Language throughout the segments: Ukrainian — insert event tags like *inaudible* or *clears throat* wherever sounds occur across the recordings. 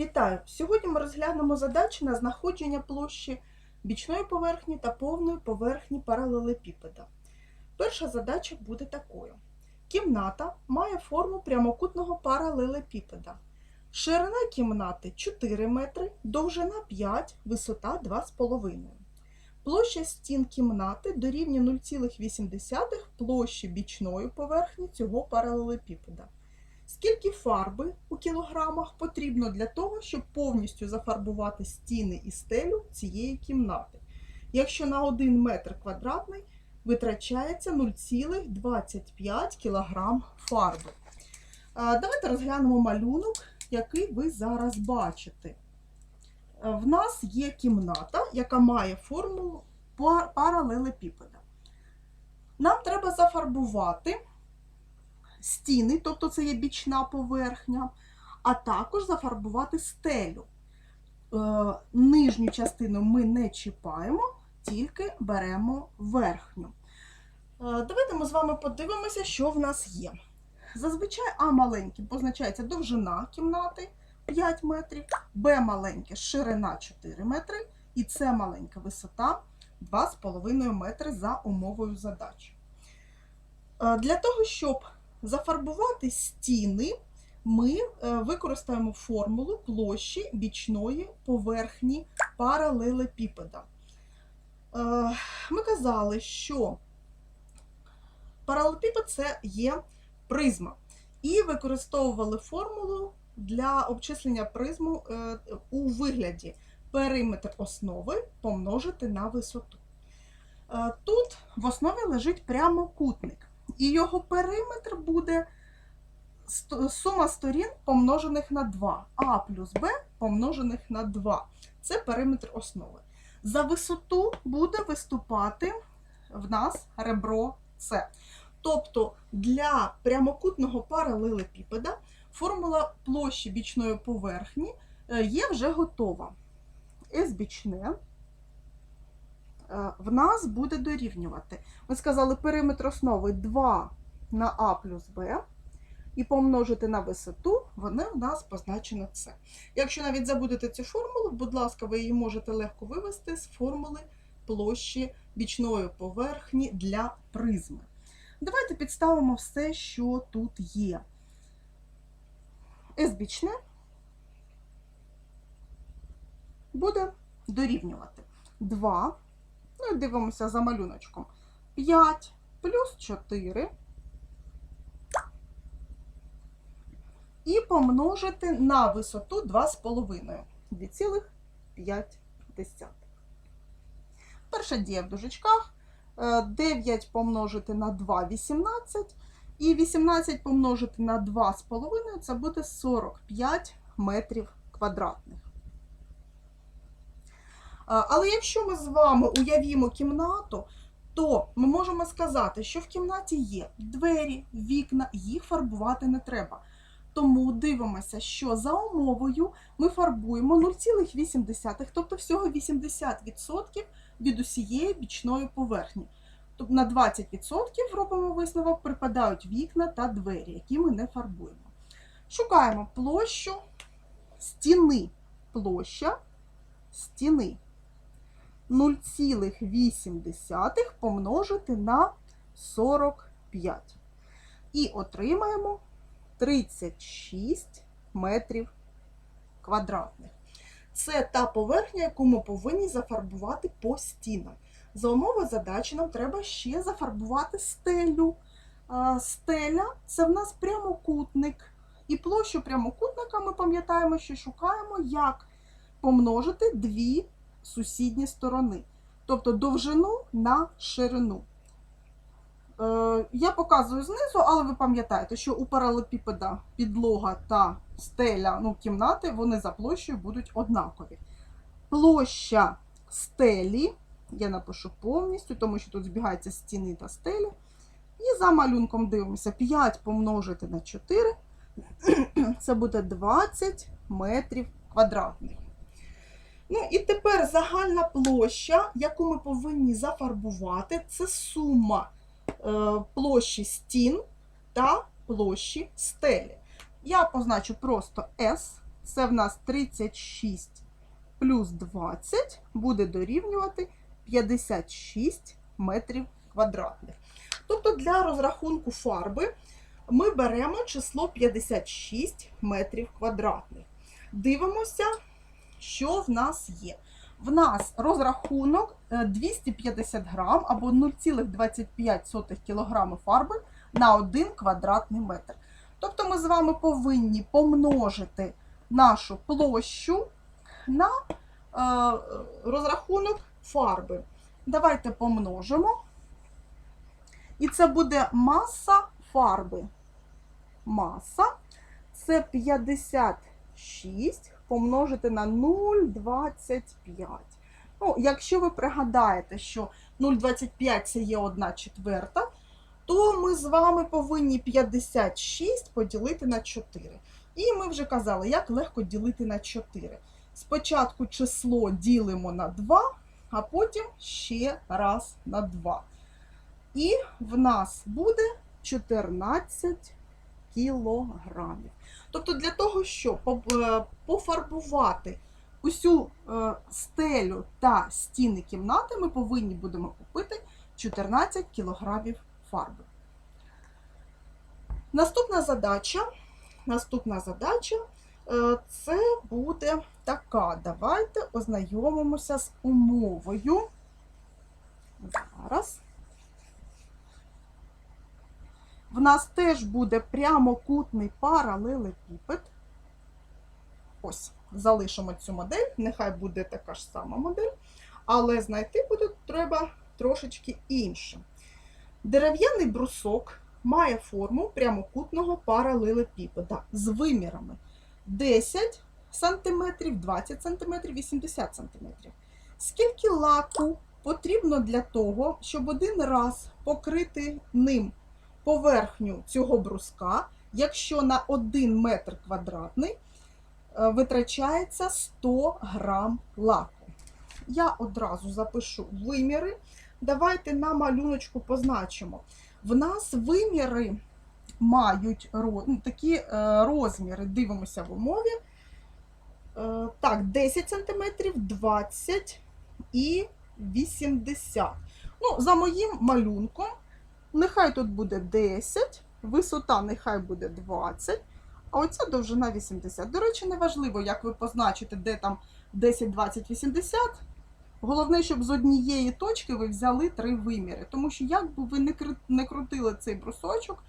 Вітаю! Сьогодні ми розглянемо задачі на знаходження площі бічної поверхні та повної поверхні паралелепіпеда. Перша задача буде такою. Кімната має форму прямокутного паралелепіпеда. Ширина кімнати 4 метри, довжина 5, висота 2,5. Площа стін кімнати дорівнює 0,8 площі бічної поверхні цього паралелепіпеда. Скільки фарби у кілограмах потрібно для того, щоб повністю зафарбувати стіни і стелю цієї кімнати? Якщо на 1 метр квадратний витрачається 0,25 кг фарби. Давайте розглянемо малюнок, який ви зараз бачите. В нас є кімната, яка має формулу пар- паралелепіпеда. Нам треба зафарбувати стіни, тобто це є бічна поверхня, а також зафарбувати стелю. Е, Нижню частину ми не чіпаємо, тільки беремо верхню. Е, Давайте ми з вами подивимося, що в нас є. Зазвичай А маленьким позначається довжина кімнати 5 метрів, Б маленьке ширина 4 метри і С маленька висота 2,5 метри за умовою задачі. Е, Для того, щоб зафарбувати стіни, ми е, використаємо формулу площі бічної поверхні паралелепіпеда. Е, Ми казали, що паралелепіпед це є призма. І використовували формулу для обчислення призму е, у вигляді периметр основи помножити на висоту. Тут в основі лежить прямокутник і його периметр буде сума сторін помножених на 2. А плюс Б помножених на 2. Це периметр основи. За висоту буде виступати в нас ребро С. Тобто для прямокутного паралелепіпеда формула площі бічної поверхні е, є вже готова. С бічне в нас буде дорівнювати. Ми сказали, периметр основи 2 на А плюс Б. І помножити на висоту, вони в нас позначено С. Якщо навіть забудете цю формулу, будь ласка, ви її можете легко вивести з формули площі бічної поверхні для призми. Давайте підставимо все, що тут є. С бічне буде дорівнювати 2 Ну і дивимося за малюночком. 5 плюс 4. І помножити на висоту 2,5. 2,5. Перша дія в дужечках. Е, 9 помножити на 2 18. І 18 помножити на 2,5 це буде 45 метрів квадратних. Але якщо ми з вами уявімо кімнату, то ми можемо сказати, що в кімнаті є двері, вікна, їх фарбувати не треба. Тому дивимося, що за умовою ми фарбуємо 0,8, тобто всього 80% від усієї бічної поверхні. Тобто на 20% робимо висновок, припадають вікна та двері, які ми не фарбуємо. Шукаємо площу стіни. Площа стіни. 0,8 помножити на 45. І отримаємо 36 метрів квадратних. Це та поверхня, яку ми повинні зафарбувати по стінам. За умови задачі нам треба ще зафарбувати стелю. Стеля це в нас прямокутник. І площу прямокутника ми пам'ятаємо, що шукаємо, як помножити дві сусідні сторони, тобто довжину на ширину. Е, Я показую знизу, але ви пам'ятаєте, що у паралепіпеда підлога та стеля ну, кімнати вони за площею будуть однакові. Площа стелі, я напишу повністю, тому що тут збігаються стіни та стелі. І за малюнком дивимося 5 помножити на 4, *clears throat* це буде 20 метрів квадратних. Ну і тепер загальна площа, яку ми повинні зафарбувати, це сума е, площі стін та площі стелі. Я позначу просто S, це в нас 36 плюс 20 буде дорівнювати 56 метрів квадратних. Тобто для розрахунку фарби ми беремо число 56 метрів квадратних. Дивимося, що в нас є. В нас розрахунок е, 250 грам або 0,25 кг фарби на 1 квадратний метр. Тобто ми з вами повинні помножити нашу площу на е, розрахунок фарби. Давайте помножимо. І це буде маса фарби. Маса це 56 помножити на 0,25. Ну, якщо ви пригадаєте, що 0,25 це є 1 четверта, то ми з вами повинні 56 поділити на 4. І ми вже казали, як легко ділити на 4. Спочатку число ділимо на 2, а потім ще раз на 2. І в нас буде 14 кілограмів. Тобто для того, щоб е, пофарбувати усю е, стелю та стіни кімнати, ми повинні будемо купити 14 кілограмів фарби. Наступна задача, наступна задача е, це буде така. Давайте ознайомимося з умовою. Зараз. В нас теж буде прямокутний паралелепіпед. Ось, залишимо цю модель, нехай буде така ж сама модель, але знайти буде треба трошечки інше. Дерев'яний брусок має форму прямокутного паралелепіпеда з вимірами 10 см, 20 см, 80 см. Скільки лаку потрібно для того, щоб один раз покрити ним поверхню цього бруска, якщо на 1 метр квадратний е, витрачається 100 грам лаку. Я одразу запишу виміри. Давайте на малюночку позначимо. В нас виміри мають ну, такі е, розміри, дивимося в умові. Е, Так, 10 см, 20 і 80. Ну, за моїм малюнком, нехай тут буде 10, висота нехай буде 20, а оця довжина 80. До речі, неважливо, як ви позначите, де там 10, 20, 80. Головне, щоб з однієї точки ви взяли три виміри. Тому що, як би ви не крутили цей брусочок,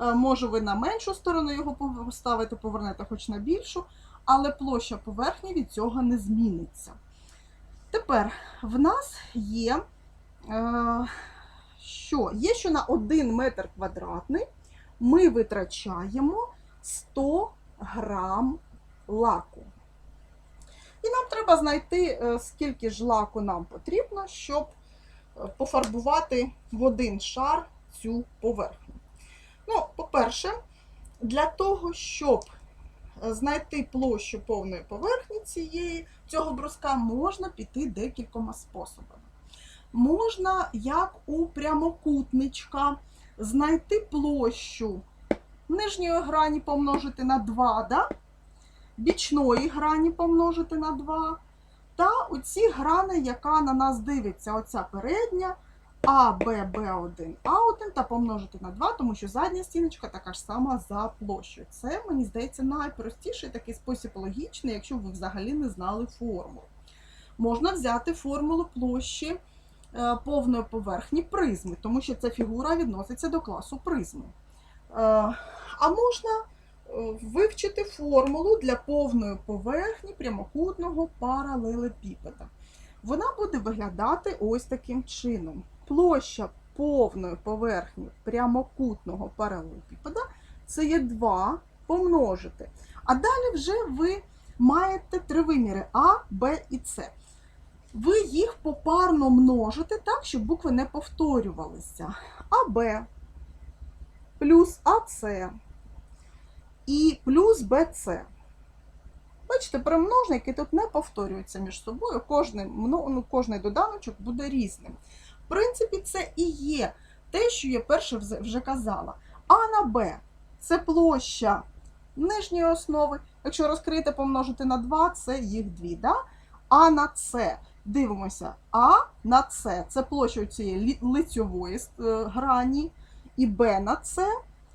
е, може ви на меншу сторону його поставите, повернете хоч на більшу, але площа поверхні від цього не зміниться. Тепер в нас є, е, що? Є, що на 1 метр квадратний ми витрачаємо 100 грам лаку. І нам треба знайти, е, скільки ж лаку нам потрібно, щоб е, пофарбувати в один шар цю поверхню. Ну, по-перше, для того, щоб е, знайти площу повної поверхні цієї, цього бруска, можна піти декількома способами. Можна, як у прямокутничка, знайти площу нижньої грані помножити на 2, да? бічної грані помножити на 2, та оці грани, яка на нас дивиться, оця передня, А, Б, Б1, А1 та помножити на 2, тому що задня стіночка така ж сама за площею. Це, мені здається, найпростіший такий спосіб логічний, якщо ви взагалі не знали формулу. Можна взяти формулу площі повної поверхні призми, тому що ця фігура відноситься до класу призми. Е, А можна е, вивчити формулу для повної поверхні прямокутного паралелепіпеда. Вона буде виглядати ось таким чином. Площа повної поверхні прямокутного паралелепіпеда це є 2 помножити. А далі вже ви маєте три виміри А, Б і С. Ви їх попарно множите так, щоб букви не повторювалися. АБ плюс АС і плюс БЦ. Бачите, примножники тут не повторюються між собою, кожний, ну, кожний доданочок буде різним. В принципі, це і є те, що я перше вже казала. А на Б це площа нижньої основи Якщо розкрити, помножити на 2, це їх дві. Да? А на С. Дивимося, А на С це площа цієї лицьової е, грані, і Б на С,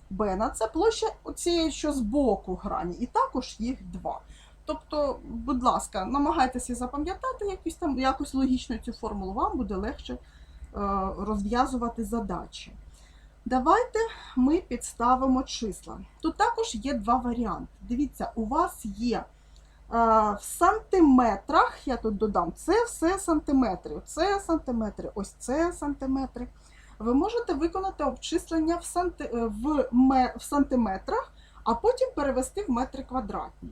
Б на С площа цієї, що з боку грані, і також їх два. Тобто, будь ласка, намагайтеся запам'ятати якусь там якусь логічну цю формулу, вам буде легше е, розв'язувати задачі. Давайте ми підставимо числа. Тут також є два варіанти. Дивіться, у вас є в сантиметрах, я тут додам, це все сантиметри, це сантиметри, ось це сантиметри. Ви можете виконати обчислення в, санти, е, в, в сантиметрах, а потім перевести в метри квадратні.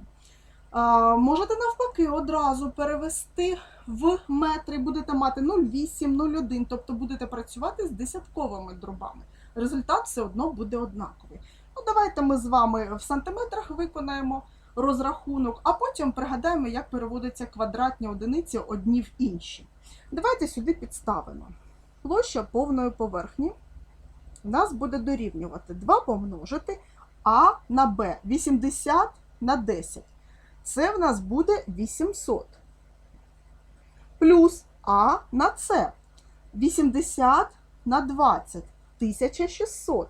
А, можете навпаки одразу перевести в метри, будете мати 0,8, 0,1, тобто будете працювати з десятковими дробами. Результат все одно буде однаковий. Ну, давайте ми з вами в сантиметрах виконаємо розрахунок, а потім пригадаємо, як переводяться квадратні одиниці одні в інші. Давайте сюди підставимо. Площа повної поверхні нас буде дорівнювати 2 помножити А на Б 80 на 10. Це в нас буде 800. Плюс А на С 80 на 20 1600.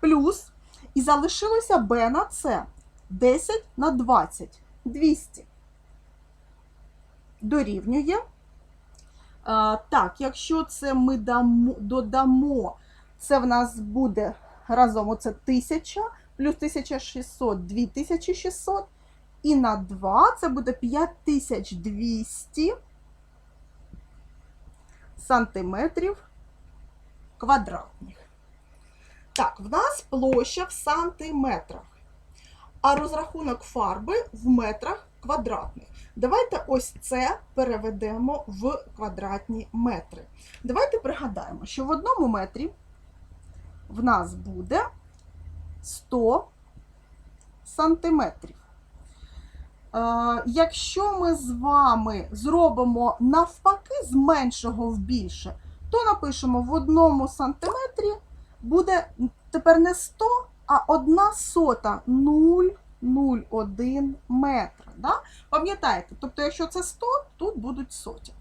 Плюс і залишилося Б на С 10 на 20 200. Дорівнює. Так, якщо це ми дамо, додамо, це в нас буде разом оце 1000 плюс 1600 2600. І на 2 це буде 5200 сантиметрів квадратних. Так, в нас площа в сантиметрах, а розрахунок фарби в метрах квадратних. Давайте ось це переведемо в квадратні метри. Давайте пригадаємо, що в одному метрі в нас буде 100 сантиметрів. Е, Якщо ми з вами зробимо навпаки з меншого в більше, то напишемо в одному сантиметрі буде тепер не 100, а 1 сота 0,01 метра. Да? Пам'ятаєте, тобто, якщо це 100, тут будуть соті.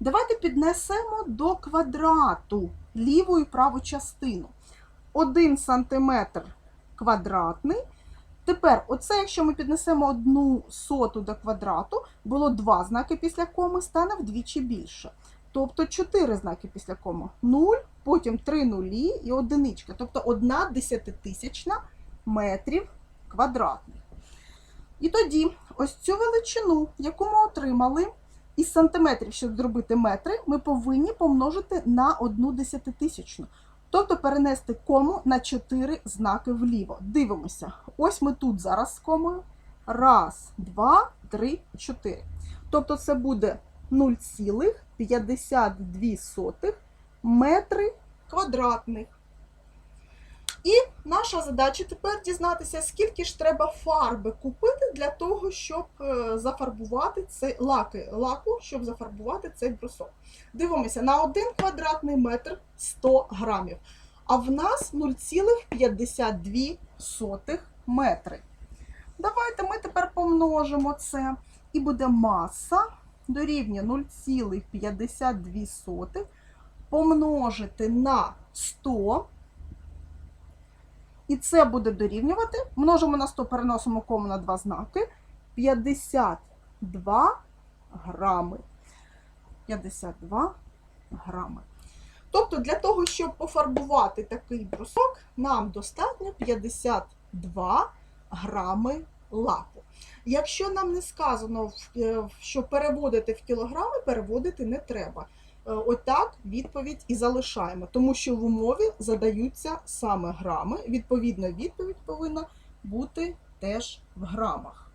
Давайте піднесемо до квадрату ліву і праву частину. 1 сантиметр квадратний. Тепер, оце, якщо ми піднесемо одну соту до квадрату, було два знаки після коми, стане вдвічі більше. Тобто 4 знаки після коми. 0, потім 3 нулі і одиничка. Тобто 1 десятитисячна метрів квадратних. І тоді ось цю величину, яку ми отримали із сантиметрів, щоб зробити метри, ми повинні помножити на 1 десятитисячну. Тобто перенести кому на 4 знаки вліво. Дивимося. Ось ми тут зараз з комою. Раз, два, три, чотири. Тобто це буде 0,52 метри квадратних. І наша задача тепер дізнатися, скільки ж треба фарби купити для того, щоб е, зафарбувати цей лаки, лаку, щоб зафарбувати цей брусок. Дивимося, на 1 квадратний метр 100 грамів. А в нас 0,52 метри. Давайте ми тепер помножимо це. І буде маса дорівнює 0,52 помножити на 100. І це буде дорівнювати. Множимо на 100, переносимо кому на два знаки. 52 грами. 52 грами. Тобто, для того, щоб пофарбувати такий брусок, нам достатньо 52 грами лаку. Якщо нам не сказано, е, що переводити в кілограми, переводити не треба. Е, Отак відповідь і залишаємо, тому що в умові задаються саме грами. Відповідно, відповідь повинна бути теж в грамах.